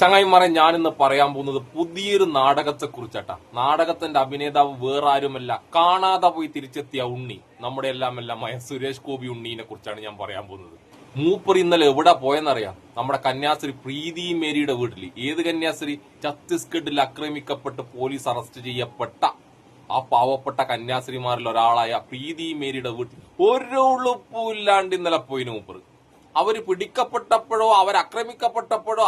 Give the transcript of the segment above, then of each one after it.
ചങ്ങായിമാരെ ഞാനിന്ന് പറയാൻ പോകുന്നത് പുതിയൊരു നാടകത്തെ കുറിച്ചാട്ടാ നാടകത്തിന്റെ അഭിനേതാവ് വേറെ ആരുമല്ല കാണാതെ പോയി തിരിച്ചെത്തിയ ഉണ്ണി. നമ്മുടെ എല്ലാം എല്ലാമായ സുരേഷ് ഗോപി ഉണ്ണീനെ കുറിച്ചാണ് ഞാൻ പറയാൻ പോകുന്നത്. മൂപ്പർ ഇന്നലെ എവിടെ പോയെന്നറിയാം? നമ്മുടെ കന്യാസ്ത്രീ പ്രീതി മേരിയുടെ വീട്ടിൽ ഏത് കന്യാസ്ത്രീ? ഛത്തീസ്ഗഡിൽ ആക്രമിക്കപ്പെട്ട് പോലീസ് അറസ്റ്റ് ചെയ്യപ്പെട്ട ആ പാവപ്പെട്ട കന്യാസ്ത്രീമാരിൽ ഒരാളായ പ്രീതി മേരിയുടെ വീട്ടിൽ. ഒരു ഉളുപ്പുമില്ലാണ്ട് ഇന്നലെ പോയിന് മൂപ്പർ. അവർ പിടിക്കപ്പെട്ടപ്പോഴോ അവർ ആക്രമിക്കപ്പെട്ടപ്പോഴോ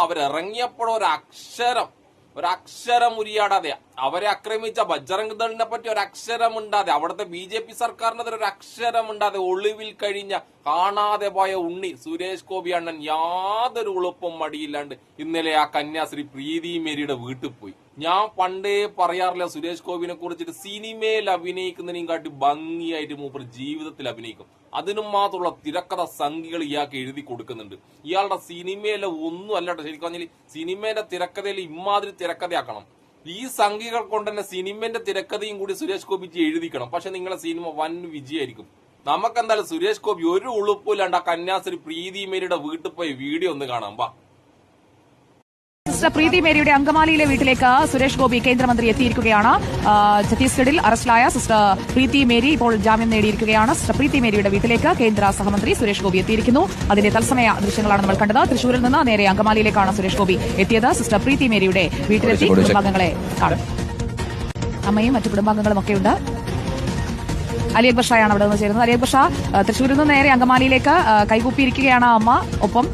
അക്ഷരം ഒരു അക്ഷരം ഉരിയാടാതെ. അവരെ ആക്രമിച്ച ബജ്രംഗ് ദളിനെ പറ്റി ഒരു അക്ഷരം ഉണ്ടാതെ അവിടുത്തെ ബി ജെ പി സർക്കാരിനെതിരെ ഒരു അക്ഷരം ഉണ്ടാതെ ഒളിവിൽ കഴിഞ്ഞ കാണാതെ പോയ ഉണ്ണി സുരേഷ് ഗോപി അണ്ണൻ യാതൊരു ഉളുപ്പും മടിയില്ലാണ്ട് ഇന്നലെ ആ കന്യാശ്രീ പ്രീതി മേരിയുടെ വീട്ടിൽ പോയി. ഞാൻ പണ്ടേ പറയാറില്ല സുരേഷ് ഗോപിനെ കുറിച്ചിട്ട് സിനിമയിൽ അഭിനയിക്കുന്നതിനെയും കാട്ടി ഭംഗിയായിട്ട് മൂപ്പർ ജീവിതത്തിൽ അഭിനയിക്കും. അതിനും മാത്രമുള്ള തിരക്കഥ സംഖ്യകൾ ഇയാൾക്ക് എഴുതി കൊടുക്കുന്നുണ്ട്. ഇയാളുടെ സിനിമയിലെ ഒന്നും അല്ലട്ടോ ശരിക്കും പറഞ്ഞാൽ സിനിമയുടെ തിരക്കഥയിൽ ഇമാതിരി തിരക്കഥയാക്കണം. ഈ സംഖ്യകൾ കൊണ്ട് തന്നെ സിനിമന്റെ തിരക്കഥയും കൂടി സുരേഷ് ഗോപിജി എഴുതിക്കണം. പക്ഷെ നിങ്ങളെ സിനിമ വൻ വിജയമായിരിക്കും. നമുക്കെന്തായാലും സുരേഷ് ഗോപി ഒരു ഉളുപ്പില്ലാണ്ട് ആ കന്യാസ്ത്രീ പ്രീതി മേരിയുടെ വീട്ടിൽ പോയി വീഡിയോ ഒന്ന് കാണാം. വാ. സിസ്റ്റർ പ്രീതി മേരിയുടെ അങ്കമാലിയിലെ വീട്ടിലേക്ക് സുരേഷ് ഗോപി കേന്ദ്രമന്ത്രി എത്തിയിരിക്കുകയാണ്. ഛത്തീസ്ഗഡിൽ അറസ്റ്റിലായ സിസ്റ്റർ പ്രീതി മേരി ഇപ്പോൾ ജാമ്യം നേടിയിരിക്കുകയാണ്. സിസ്റ്റർ പ്രീതി മേരിയുടെ വീട്ടിലേക്ക് കേന്ദ്ര സഹമന്ത്രി സുരേഷ് ഗോപി എത്തിയിരിക്കുന്നു. അതിന്റെ തത്സമയ ദൃശ്യങ്ങളാണ് നമ്മൾ കണ്ടത്. തൃശൂരിൽ നിന്ന് നേരെ അങ്കമാലിയിലേക്കാണ് സുരേഷ് ഗോപി എത്തിയത്. സിസ്റ്റർ പ്രീതി മേരിയുടെ വീട്ടിലെത്തി കുടുംബാംഗങ്ങളെ കാണും. അമ്മയും മറ്റു കുടുംബാംഗങ്ങളും ഒക്കെയുണ്ട് അലി അക്ബർ ഷായാണ് അവിടെ നിന്ന് ചേരുന്നത്. അലി അക്ബർ ഷാ ആ, നിന്ന് നേരെ അങ്കമാലിയിലേക്ക് കൈകൂപ്പിയിരിക്കുകയാണ് അമ്മ. ഒപ്പം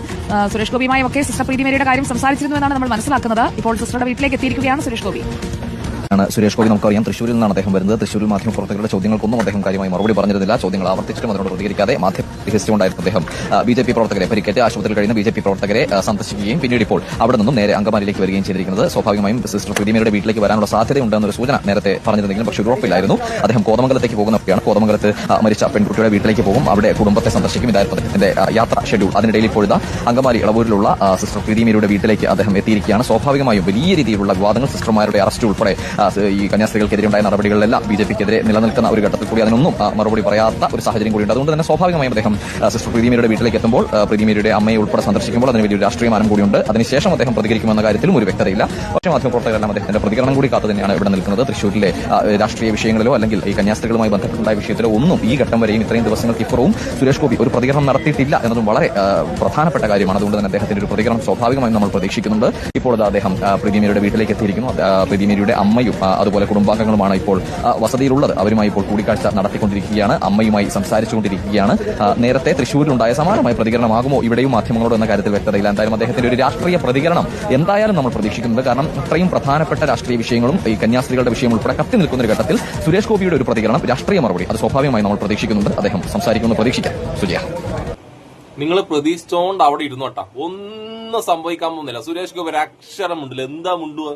സുരേഷ് ഗോപിയുമായും ഒക്കെ സിസ്റ്റർ പ്രീതി മേരിയുടെ കാര്യം സംസാരിച്ചിരുന്നു എന്നാണ് നമ്മൾ മനസ്സിലാക്കുന്നത്. ഇപ്പോൾ സിസ്റ്ററുടെ വീട്ടിലേക്ക് എത്തിയിരിക്കുകയാണ് സുരേഷ് ഗോപി. ആണ്. സുരേഷ് ഗോപി നമുക്കറിയാം തൃശ്ശൂരിൽ നിന്നാണ് അദ്ദേഹം വരുന്നത്. തൃശ്ശൂരിൽ മാധ്യമപ്രവർത്തകരുടെ ചോദ്യങ്ങൾക്കൊന്നും അദ്ദേഹം കാര്യമായി മറുപടി പറഞ്ഞിരുന്നില്ല. ചോദ്യങ്ങൾ ആവർത്തിച്ചിട്ടും അതിനോട് പ്രതികരിക്കാതെ മാധ്യമ അദ്ദേഹം ബി ജെ പി പ്രവർത്തകരെ പരിക്കേറ്റ് ആശുപത്രിയിൽ കഴിയുന്ന ബി ജെ പി പ്രവർത്തകരെ സന്ദർശിക്കുകയും പിന്നീട് ഇപ്പോൾ അവിടെ നിന്നും നേരെ അങ്കമാലിയിലേക്ക് വരികയും ചെയ്തിരിക്കുന്നത്. സ്വാഭാവികമായും സിസ്റ്റർ പ്രതിമയുടെ വീട്ടിലേക്ക് വരാനുള്ള സാധ്യതയുണ്ടെന്നൊരു സൂചന നേരത്തെ പറഞ്ഞിരുന്നെങ്കിലും പക്ഷേ ഉറപ്പില്ലായിരുന്നു. അദ്ദേഹം കോതമംഗലത്തേക്ക് പോകുന്നവയാണ് കോതമംഗലത്ത് മരിച്ച പെൺകുട്ടിയുടെ വീട്ടിലേക്ക് പോകും. അവിടെ കുടുംബത്തെ സന്ദർശിക്കും. ഇതായിരുന്നു അദ്ദേഹത്തിന്റെ യാത്ര ഷെഡ്യൂൾ അതിനിടയിൽ ഇപ്പോഴത്തെ അങ്കമാലി ഇളവൂരിലുള്ള സിസ്റ്റർ പ്രതിമയുടെ വീട്ടിലേക്ക് അദ്ദേഹം എത്തിയിരിക്കുകയാണ്. സ്വാഭാവികമായും വലിയ രീതിയിലുള്ള വിവാദങ്ങൾ സിസ്റ്റർമാരുടെ അറസ്റ്റ് ഉൾപ്പെടെ ഈ കന്യാസ്ത്രീകൾക്കെതിരെ ഉണ്ടായ നടപടികളിലെല്ലാം ബി ജെ പിക്കെതിരെ നിലനിൽക്കുന്ന ഒരു ഘട്ടത്തിൽ കൂടി അതിനൊന്നും മറുപടി പറയാത്ത ഒരു സാഹചര്യം കൂടിയുണ്ട് അതുകൊണ്ട് തന്നെ സ്വാഭാവികമായും അദ്ദേഹം സിസ്റ്റർ പ്രീതിമയുടെ വീട്ടിലേക്ക് എത്തുമ്പോൾ ആ, അമ്മയെ ഉൾപ്പെടെ സന്ദർശിക്കുമ്പോൾ അതിന് വലിയൊരു രാഷ്ട്രീയ മാനം കൂടിയുണ്ട് അതിനുശേഷം അദ്ദേഹം പ്രതികരിക്കുമെന്ന കാര്യത്തിലും ഒരു വ്യക്തതയില്ല. പക്ഷേ മാധ്യമപ്രവർത്തകരെല്ലാം അദ്ദേഹത്തിന്റെ പ്രതികരണം കൂടി കാത്തു തന്നെയാണ് ഇവിടെ നിൽക്കുന്നത്. തൃശൂരിലെ രാഷ്ട്രീയ വിഷയങ്ങളിലോ അല്ലെങ്കിൽ ഈ കന്യാസ്ത്രീകളുമായി ബന്ധപ്പെട്ടുണ്ടായ വിഷയത്തിലോ ഒന്നും ഈ ഘട്ടം വരെയും ഇത്രയും ദിവസങ്ങൾക്ക് ഇപ്പുറവും സുരേഷ് ഗോപി ഒരു പ്രതികരണം നടത്തിയിട്ടില്ല എന്നതും വളരെ പ്രധാനപ്പെട്ട കാര്യമാണ്. അതുകൊണ്ട് തന്നെ അദ്ദേഹത്തിന്റെ ഒരു പ്രതികരണം സ്വാഭാവികമായും നമ്മൾ പ്രതീക്ഷിക്കുന്നുണ്ട്. ഇപ്പോൾ അദ്ദേഹം പ്രീതിമേരിയുടെ വീട്ടിലേക്ക് എത്തിയിരിക്കുന്നു. പ്രീതിമേരിയുടെ അമ്മയും അതുപോലെ കുടുംബാംഗങ്ങളുമാണ് ഇപ്പോൾ വസതിയിലുള്ളത്. അവരുമായി ഇപ്പോൾ കൂടിക്കാഴ്ച നടത്തിക്കൊണ്ടിരിക്കുകയാണ്. അമ്മയുമായി സംസാരിച്ചുകൊണ്ടിരിക്കുകയാണ്. നേരത്തെ തൃശ്ശൂരിലുണ്ടായ സമാനമായ പ്രതികരണമാകുമോ ഇവിടെയും മാധ്യമങ്ങളോട് എന്ന കാര്യത്തിൽ വ്യക്തതയില്ല. എന്തായാലും അദ്ദേഹത്തിന്റെ ഒരു രാഷ്ട്രീയ പ്രതികരണം എന്തായാലും നമ്മൾ പ്രതീക്ഷിക്കുന്നത് കാരണം അത്രയും പ്രധാനപ്പെട്ട രാഷ്ട്രീയ വിഷയങ്ങളും ഈ കന്യാസ്ത്രീകളുടെ വിഷയം ഉൾപ്പെടെ കത്തി നിൽക്കുന്ന ഒരു ഘട്ടത്തിൽ സുരേഷ് ഗോപിയുടെ ഒരു പ്രതികരണം രാഷ്ട്രീയ മറുപടി. അത് സ്വാഭാവികമായി നമ്മൾ പ്രതീക്ഷിക്കുന്നുണ്ട്. അദ്ദേഹം സംസാരിക്കുമെന്ന് പ്രതീക്ഷിക്കാം. സുജയ. നിങ്ങൾ പ്രതീക്ഷിച്ചോണ്ട് അവിടെ ഇരുന്നോട്ടാ. ഒന്നും സംഭവിക്കാൻ പോകുന്നില്ല. സുരേഷ് ഗോപി ഒരു അക്ഷരം ഉണ്ടല്ലോ എന്താ മുണ്ടുക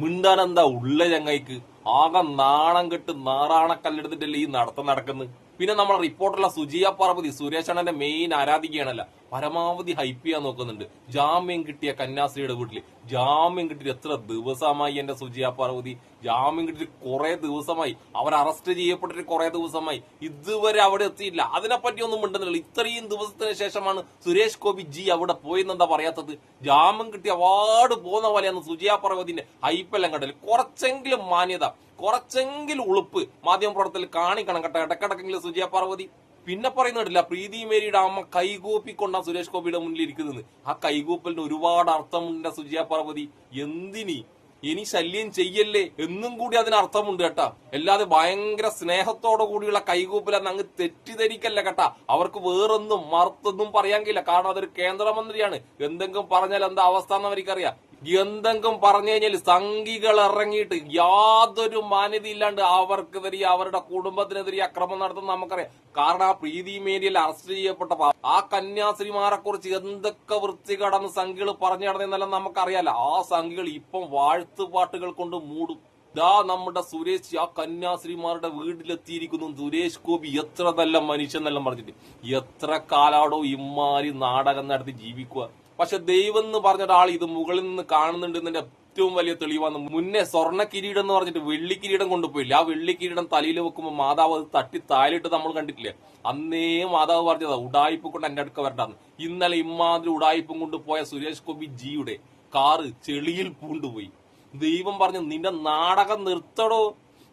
മിണ്ടാൻ എന്താ ഉള്ള ചങ്ങായിക്ക് ആകെ നാണം കെട്ട് നാറാണക്കല്ലെടുത്തിട്ടല്ലേ ഈ നടത്തം നടക്കുന്നത് പിന്നെ നമ്മളെ റിപ്പോർട്ടുള്ള സുജിയ പാർവതി സുരേഷ് അണ്ണന്റെ മെയിൻ ആരാധികയാണല്ല. പരമാവധി ഹൈപ്പ് ചെയ്യാൻ നോക്കുന്നുണ്ട്. ജാമ്യം കിട്ടിയ കന്യാസ്ത്രീയുടെ വീട്ടിൽ ജാമ്യം കിട്ടിയിട്ട് എത്ര ദിവസമായി എന്റെ സുജിയ പാർവതി? ജാമ്യം കിട്ടിയിട്ട് കുറെ ദിവസമായി. അവർ അറസ്റ്റ് ചെയ്യപ്പെട്ടിട്ട് കുറെ ദിവസമായി. ഇതുവരെ അവിടെ എത്തിയില്ല. അതിനെപ്പറ്റി ഒന്നും മിണ്ടുന്നില്ല. ഇത്രയും ദിവസത്തിന് ശേഷമാണ് സുരേഷ് ഗോപി ജി അവിടെ പോയെന്നെന്താ പറയാത്തത്? ജാമ്യം കിട്ടിയ അവാർഡ് പോകുന്ന പോലെയാണ് സുജിയ പാർവതിന്റെ ഹൈപ്പെല്ലാം കണ്ടത്. കുറച്ചെങ്കിലും മാന്യത. കുറച്ചെങ്കിലും ഉളുപ്പ് മാധ്യമപ്രവർത്തകത്തിൽ കാണിക്കണം കേട്ടോ. ഇടക്കിടക്കെങ്കിലും സുജിയ പാർവതി പിന്നെ പറയുന്നില്ല പ്രീതി മേരിയുടെ അമ്മ കൈകൂപ്പിക്കൊണ്ടാണ് സുരേഷ് ഗോപിയുടെ മുന്നിൽ ഇരിക്കുന്നത്. ആ കൈകൂപ്പലിന് ഒരുപാട് അർത്ഥമുണ്ട് സുജിയ പാർവതി. എന്തിനി? ഇനി ശല്യം ചെയ്യല്ലേ? എന്നും കൂടി അതിന് അർത്ഥമുണ്ട് കേട്ടാ. അല്ലാതെ ഭയങ്കര സ്നേഹത്തോടു കൂടിയുള്ള കൈകൂപ്പലെന്ന് അങ്ങ് തെറ്റിദ്ധരിക്കല്ല കേട്ടാ. അവർക്ക് വേറൊന്നും മറുത്തൊന്നും പറയാൻ കഴിയില്ല. കാരണം അതൊരു കേന്ദ്രമന്ത്രിയാണ്. എന്തെങ്കിലും പറഞ്ഞാൽ എന്താ അവസ്ഥ എന്ന് അവർക്കറിയാം എന്തെങ്കിലും പറഞ്ഞു കഴിഞ്ഞാൽ സംഘികൾ ഇറങ്ങിയിട്ട് യാതൊരു മാന്യതയില്ലാണ്ട് അവർക്കെതിരെ അവരുടെ കുടുംബത്തിനെതിരെ അക്രമം നടത്തുന്ന നമുക്കറിയാം. കാരണം ആ പ്രീതി മേരിയിൽ അറസ്റ്റ് ചെയ്യപ്പെട്ട ആ കന്യാസ്ത്രീമാരെ കുറിച്ച് എന്തൊക്കെ വൃത്തികടന്ന് സംഘികൾ പറഞ്ഞു നടന്നെന്നെല്ലാം നമുക്കറിയാലോ. ആ സംഘികൾ ഇപ്പം വാഴ്ത്തുപാട്ടുകൾ കൊണ്ട് മൂടും. ദാ നമ്മുടെ സുരേഷ് ആ കന്യാസ്ത്രീമാരുടെ വീട്ടിലെത്തിയിരിക്കുന്നു. സുരേഷ് ഗോപി എത്ര നല്ല മനുഷ്യൻ എന്നെല്ലാം പറഞ്ഞിട്ട്. എത്ര കാലാടോ ഇമ്മാരി നാടകം നടത്തി ജീവിക്കുക പക്ഷെ ദൈവം എന്ന് പറഞ്ഞ ഒരാൾ ഇത് മുകളിൽ നിന്ന് കാണുന്നുണ്ട് എന്നതിന്റെ ഏറ്റവും വലിയ തെളിവാണ്. മുന്നേ സ്വർണ കിരീടം എന്ന് പറഞ്ഞിട്ട് വെള്ളി കിരീടം കൊണ്ടുപോയില്ല? ആ വെള്ളി കിരീടം തലയിൽ വെക്കുമ്പോൾ മാതാവ് അത് തട്ടി താലിട്ട് നമ്മൾ കണ്ടിട്ടില്ലേ? അന്നേ മാതാവ് പറഞ്ഞതാ ഉടായ്പ കൊണ്ട് എന്റെ അടുക്ക വരണ്ടാന്ന്. ഇന്നലെ ഇമാതിരി ഉടായ്പും കൊണ്ട് പോയ സുരേഷ് ഗോപി ജിയുടെ കാറ് ചെളിയിൽ പൂണ്ടുപോയി. ദൈവം പറഞ്ഞു നിന്റെ നാടകം നിർത്തടോ.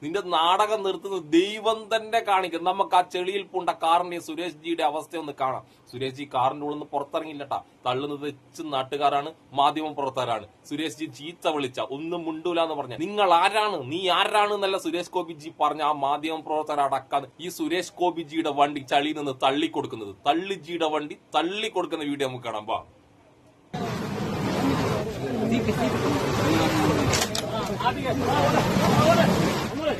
നിന്റെ നാടകം നിർത്തുന്നത് ദൈവം തന്നെ കാണിക്കും നമുക്ക് ആ ചെളിയിൽ പൂണ്ട കാറിന്റെ സുരേഷ് ജിയുടെ അവസ്ഥ ഒന്ന് കാണാം സുരേഷ് ജി കാറിന്റെ ഉള്ളിൽ നിന്ന് പുറത്തിറങ്ങില്ലട്ടാ തള്ളുന്നത് വെച്ച് നാട്ടുകാരാണ് മാധ്യമ പ്രവർത്തകരാണ് സുരേഷ് ജി ചീത്ത വിളിച്ച ഒന്നും മുണ്ടൂല എന്ന് പറഞ്ഞ നിങ്ങൾ ആരാണ് നീ ആരാണ് എന്നല്ല സുരേഷ് ഗോപി ജി പറഞ്ഞ ആ മാധ്യമ പ്രവർത്തകർ അടക്കാൻ ഈ സുരേഷ് ഗോപി ജിയുടെ വണ്ടി ചളിയിൽ നിന്ന് തള്ളിക്കൊടുക്കുന്നത് തള്ളി ജിയുടെ വണ്ടി തള്ളിക്കൊടുക്കുന്ന വീഡിയോ നമുക്ക് കാണാം വാ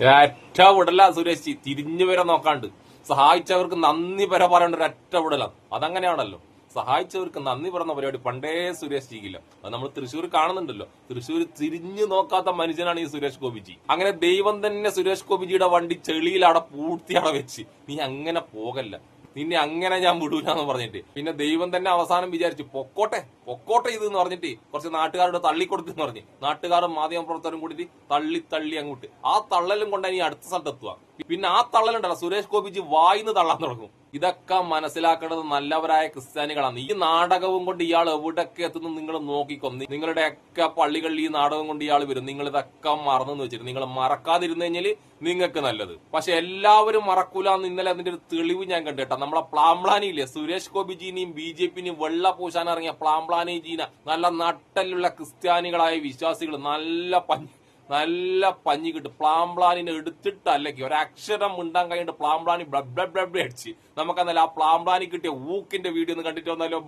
ഒരൊറ്റ വിടല സുരേഷ് തിരിഞ്ഞു വരെ നോക്കാണ്ട്. സഹായിച്ചവർക്ക് നന്ദി വരെ പറയേണ്ട ഒരൊറ്റ വിടല അതങ്ങനെയാണല്ലോ. സഹായിച്ചവർക്ക് നന്ദി പറഞ്ഞ പരിപാടി പണ്ടേ സുരേഷ് ജിക്കില്ല. അത് നമ്മൾ തൃശ്ശൂർ കാണുന്നുണ്ടല്ലോ. തൃശ്ശൂർ തിരിഞ്ഞു നോക്കാത്ത മനുഷ്യനാണ് ഈ സുരേഷ് ഗോപിജി. അങ്ങനെ ദൈവം തന്നെ സുരേഷ് ഗോപിജിയുടെ വണ്ടി ചെളിയിൽ അവിടെ പൂർത്തി വെച്ച് നീ അങ്ങനെ പോകല്ല. നിന്നെ അങ്ങനെ ഞാൻ വിടൂല എന്ന് പറഞ്ഞിട്ട്. പിന്നെ ദൈവം തന്നെ അവസാനം വിചാരിച്ചു പൊക്കോട്ടെ പൊക്കോട്ടെ ഇത് എന്ന് പറഞ്ഞിട്ട് കുറച്ച് നാട്ടുകാരോട് തള്ളിക്കൊടുത്തെന്ന് പറഞ്ഞു. നാട്ടുകാരും മാധ്യമ പ്രവർത്തകരും കൂടിയിട്ട് തള്ളി തള്ളി അങ്ങോട്ട്. ആ തള്ളലും കൊണ്ട് ഇനി അടുത്ത സ്ഥലത്ത് എത്തുക പിന്നെ ആ തള്ളലുണ്ടല്ലോ സുരേഷ് ഗോപിജി വായിന്ന് തള്ളാൻ തുടങ്ങും. ഇതൊക്കെ മനസ്സിലാക്കേണ്ടത് നല്ലവരായ ക്രിസ്ത്യാനികളാണ്. ഈ നാടകവും കൊണ്ട് ഇയാൾ എവിടെയൊക്കെ എത്തുന്നു നിങ്ങൾ നോക്കിക്കോ. നിങ്ങളുടെ നിങ്ങളുടെയൊക്കെ പള്ളികളിൽ ഈ നാടകം കൊണ്ട് ഇയാൾ വരും. നിങ്ങൾ ഇതൊക്കെ മറന്നു വെച്ചിട്ട്. നിങ്ങൾ മറക്കാതിരുന്നു നിങ്ങൾക്ക് നല്ലത്. പക്ഷെ എല്ലാവരും മറക്കൂല എന്ന് ഇന്നലെ അതിന്റെ ഒരു തെളിവ് ഞാൻ കണ്ടിട്ടാ നമ്മളെ പ്ലാംപ്ലാനിയില്ലേ? സുരേഷ് ഗോപിജിനെയും ബി ജെ പിനെയും വെള്ള പൂശാൻ ഇറങ്ങിയ പ്ലാംപ്ലാനി ജീന നല്ല നട്ടലുള്ള ക്രിസ്ത്യാനികളായ വിശ്വാസികൾ നല്ല പഞ്ഞ് നല്ല പഞ്ഞി കിട്ടും. പ്ലാംപ്ലാനിനെ എടുത്തിട്ട് അല്ലെങ്കിൽ ഒരക്ഷരം മിണ്ടാൻ കഴിഞ്ഞിട്ട് പ്ലാംപ്ലാനി ബ്ലഡ് ബ്ലഡ് ബ്ലഡ് അടിച്ച്. നമുക്ക് എന്നാലും ആ പ്ലാംപ്ലാനി കിട്ടിയ ഊക്കിന്റെ വീഡിയോ ഒന്ന് കണ്ടിട്ട് വന്നാലോ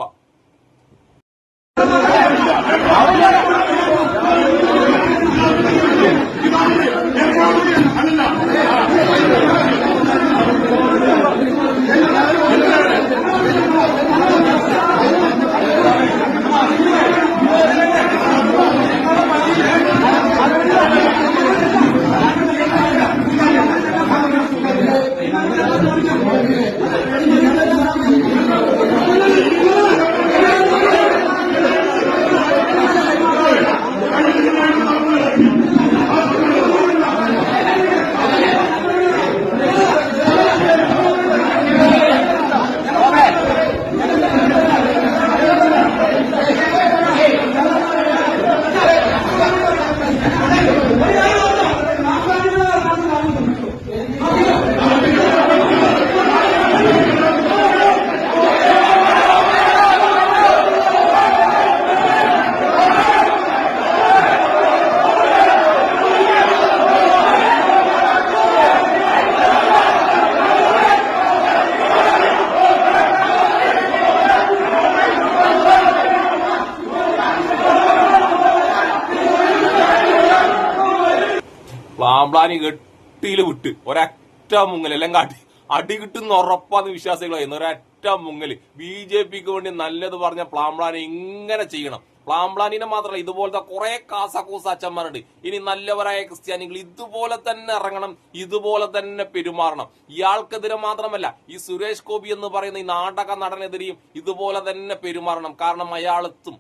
പ്ലാംപ്ലാനി കെട്ടിയിൽ വിട്ട് ഒരൊറ്റ മുങ്ങൽ അല്ലെങ്കിൽ കാട്ടി. അടി കിട്ടുന്ന ഉറപ്പാന്ന് വിശ്വാസികളായിരുന്നു ഒരൊറ്റ മുങ്ങൽ ബി ജെ പിക്ക് വേണ്ടി നല്ലത് പറഞ്ഞ പ്ലാംപ്ലാനെ ഇങ്ങനെ ചെയ്യണം. പ്ലാംപ്ലാനിനെ മാത്രമല്ല ഇതുപോലത്തെ കുറെ കാസക്കൂസ് അച്ഛന്മാരുണ്ട്. ഇനി നല്ലവരായ ക്രിസ്ത്യാനികൾ ഇതുപോലെ തന്നെ ഇറങ്ങണം ഇതുപോലെ തന്നെ പെരുമാറണം. ഇയാൾക്കെതിരെ മാത്രമല്ല ഈ സുരേഷ് ഗോപി എന്ന് പറയുന്ന ഈ നാടക നടനെതിരെയും ഇതുപോലെ തന്നെ പെരുമാറണം. കാരണം അയാളെത്തും.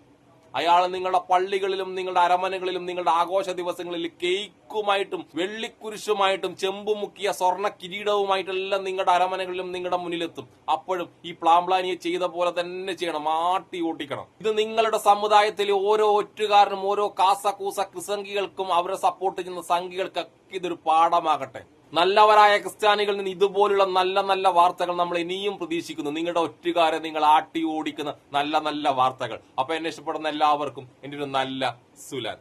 അയാൾ നിങ്ങളുടെ പള്ളികളിലും നിങ്ങളുടെ അരമനകളിലും നിങ്ങളുടെ ആഘോഷ ദിവസങ്ങളിൽ കേക്കുമായിട്ടും വെള്ളിക്കുരിശുമായിട്ടും ചെമ്പു മുക്കിയ സ്വർണ കിരീടവുമായിട്ടെല്ലാം നിങ്ങളുടെ അരമനകളിലും നിങ്ങളുടെ മുന്നിലെത്തും. അപ്പോഴും ഈ പ്ലാംപ്ലാനിയെ ചെയ്ത പോലെ തന്നെ ചെയ്യണം ആട്ടി ഓട്ടിക്കണം. ഇത് നിങ്ങളുടെ സമുദായത്തിലെ ഓരോ ഒറ്റുകാരനും ഓരോ കാസകൂസ ക്രിസംഗികൾക്കും അവരെ സപ്പോർട്ട് ചെയ്യുന്ന സംഘികൾക്കൊക്കെ ഇതൊരു പാഠമാകട്ടെ. നല്ലവരായ ക്രിസ്ത്യാനികളിൽ നിന്ന് ഇതുപോലുള്ള നല്ല നല്ല വാർത്തകൾ നമ്മൾ ഇനിയും പ്രതീക്ഷിക്കുന്നു. നിങ്ങളുടെ ഒറ്റുകാരെ നിങ്ങൾ ആട്ടി ഓടിക്കുന്ന നല്ല നല്ല വാർത്തകൾ. അപ്പൊ എന്നെ ഇഷ്ടപ്പെടുന്ന എല്ലാവർക്കും എന്റെ ഒരു നല്ല സുലാൻ.